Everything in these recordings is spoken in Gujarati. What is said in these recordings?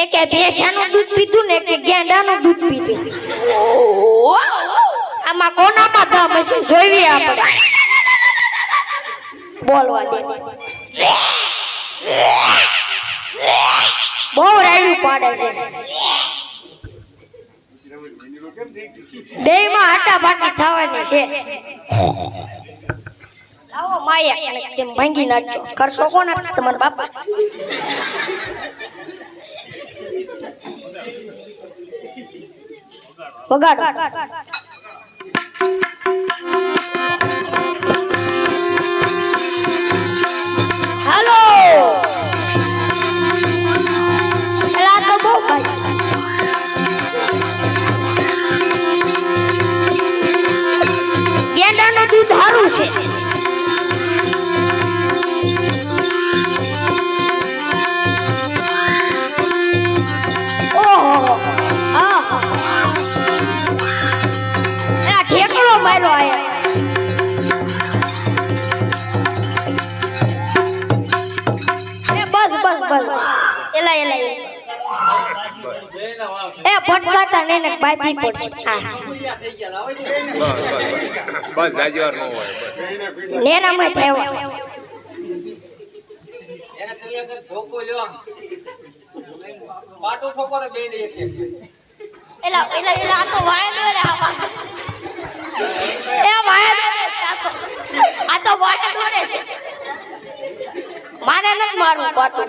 એકે ભેંસાનું દૂધ પીધું ને કે ગેંડાનું દૂધ પીધું. આમાં કોનામાં દમ હશે? જોઈવી આપણે. બોલવા દે. બહુ રાયડું પાડે છે. બે માં આટા બાટી થવાની છે. ભાંગી નાખજો. કરશો કોના તમારા બાપા. વગાડો. એ ભટકાતા ને ને બાજી પડશે હા. બસ જાજીવાર ન હોય બસ. નેરામાં થયો એને તું એક ધોકો લ્યો પાટો ઠોકો તો બે ને એક એક. એલા એલા એલા આ તો વાયા દોરે આવા એ વાયા આ તો. તો છે. માને નથી મારું પાટું.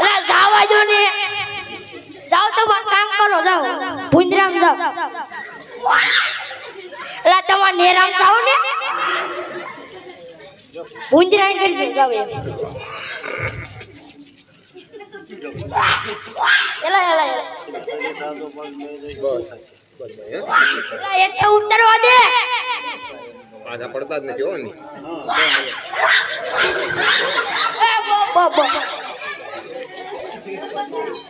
અલા જાવા જો ને. જાઓ તો કામ કરો જાઓ ભુંજરામ જાઓ અલા તમાર નેરામ જાઓ ને. ભુંજરામ કરી જાઓ એમ. એલા એલા એલા એલા એટલે ઉતરવા દે. પાછા પડતા જ નથી હો ને. એ બો બો બો